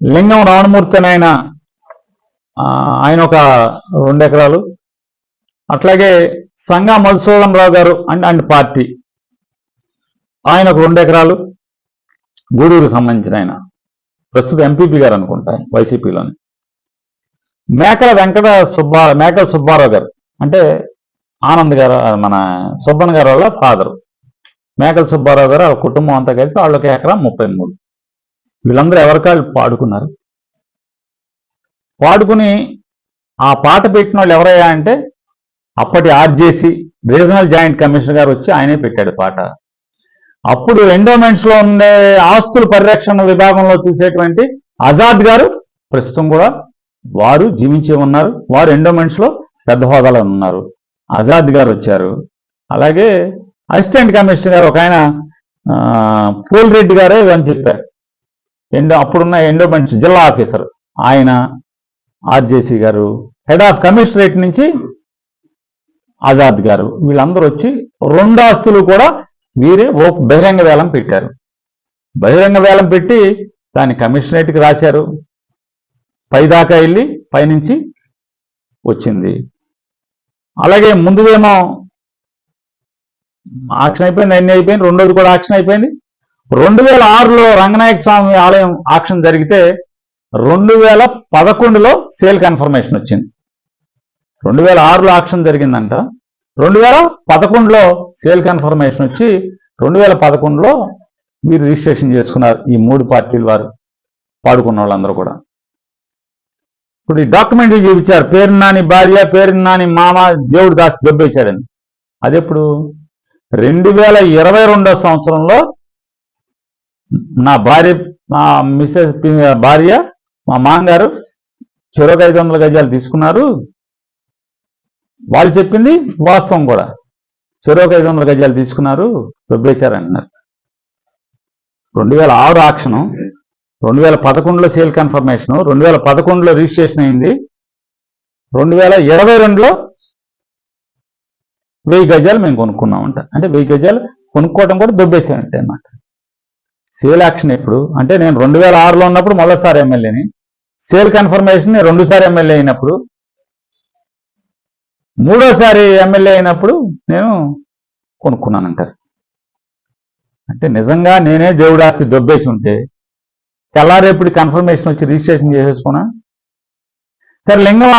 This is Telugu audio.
లింగం రావణమూర్తి అని ఆయన ఆయన ఒక రెండు ఎకరాలు అట్లాగే సంగా మధుసూదనరావు గారు అండ్ అండ్ పార్టీ. ఆయన ఒక రెండు ఎకరాలు గూడూరు సంబంధించిన ఆయన. ప్రస్తుత ఎంపీపీ గారు అనుకుంటా వైసీపీలోని మేకల వెంకట సుబ్బా మేకల సుబ్బారావు గారు. అంటే ఆనంద్ గారు మన సుబ్బన్ గారు వాళ్ళ ఫాదరు. మేకల సుబ్బారావు గారు వాళ్ళ కుటుంబం అంతా కలిపి వాళ్ళకి ఎకరా ముప్పై మూడు. వీళ్ళందరూ ఎవరికాళ్ళు పాడుకున్నారు? పాడుకుని ఆ పాట పెట్టిన వాళ్ళు ఎవరయ్యా అంటే అప్పటి ఆర్జేసీ రీజనల్ జాయింట్ కమిషనర్ గారు వచ్చి ఆయనే పెట్టాడు పాట. అప్పుడు ఎండోమెంట్స్లో ఉండే ఆస్తుల పరిరక్షణ విభాగంలో చూసేటువంటి ఆజాద్ గారు ప్రస్తుతం కూడా వారు జీవించి ఉన్నారు. వారు ఎండోమెంట్స్లో పెద్ద హోదాలో ఉన్నారు. ఆజాద్ గారు వచ్చారు. అలాగే అసిస్టెంట్ కమిషనర్ గారు ఒక ఆయన పూల్ రెడ్డి గారే అని చెప్పారు. ఎండో అప్పుడున్న ఎండోమెంట్స్ జిల్లా ఆఫీసర్ ఆయన ఆర్జేసీ గారు హెడ్ ఆఫ్ కమిషనరేట్ నుంచి ఆజాద్ గారు వీళ్ళందరూ వచ్చి రెండు ఆస్తులు కూడా వీరే ఓ బహిరంగ వేలం పెట్టారు. బహిరంగ వేలం పెట్టి దాన్ని కమిషనరేట్కి రాశారు. పైదాకా వెళ్ళి పైనుంచి వచ్చింది. అలాగే ముందుదేమో ఆక్షన్ అయిపోయింది అన్ని అయిపోయింది రెండోది కూడా ఆక్షన్ అయిపోయింది. రెండు వేల ఆరులో రంగనాయక స్వామి ఆలయం ఆక్షన్ జరిగితే రెండు వేల పదకొండులో సేల్ కన్ఫర్మేషన్ వచ్చింది. రెండు వేల ఆరులో ఆక్షన్ జరిగిందంట. రెండు వేల పదకొండులో సేల్ కన్ఫర్మేషన్ వచ్చి రెండు వేల పదకొండులో మీరు రిజిస్ట్రేషన్ చేసుకున్నారు ఈ మూడు పార్టీల వారు పాడుకున్న వాళ్ళందరూ కూడా. ఇప్పుడు ఈ డాక్యుమెంట్లు చూపించారు. పేరు నాని భార్య పేరు నాని మామ దేవుడు దాచి దొబ్బేశాడని. అదెప్పుడు? రెండు వేల ఇరవై రెండో సంవత్సరంలో నా భార్య మా మిస్సెస్ భార్య మా మామగారు చెరొక ఐదు వందల గజాలు తీసుకున్నారు. వాళ్ళు చెప్పింది వాస్తవం కూడా. చెరొక ఐదు వందల గజాలు తీసుకున్నారు దొబ్బేశారు రెండు వేల ఆరు ఆక్షను రెండు వేల పదకొండులో సేల్ కన్ఫర్మేషన్ రెండు వేల పదకొండులో రిజిస్ట్రేషన్ అయింది. రెండు వేల ఇరవై రెండులో వెయ్యి గజాలు మేము కొనుక్కున్నామంట. అంటే వెయ్యి గజాలు కొనుక్కోవటం కూడా దొబ్బేసానంటే అన్నమాట. సేల్ యాక్షన్ ఎప్పుడు అంటే నేను రెండు వేల ఆరులో ఉన్నప్పుడు మొదటిసారి ఎమ్మెల్యేని. సేల్ కన్ఫర్మేషన్ నేను రెండుసారి ఎమ్మెల్యే అయినప్పుడు. మూడోసారి ఎమ్మెల్యే అయినప్పుడు నేను కొనుక్కున్నానంటారు. అంటే నిజంగా నేనే దేవుడాస్తి దొబ్బేసి ఉంటే తెల్లారేపుడు కన్ఫర్మేషన్ వచ్చి రిజిస్ట్రేషన్ చేసేసుకున్నా. సరే లింగం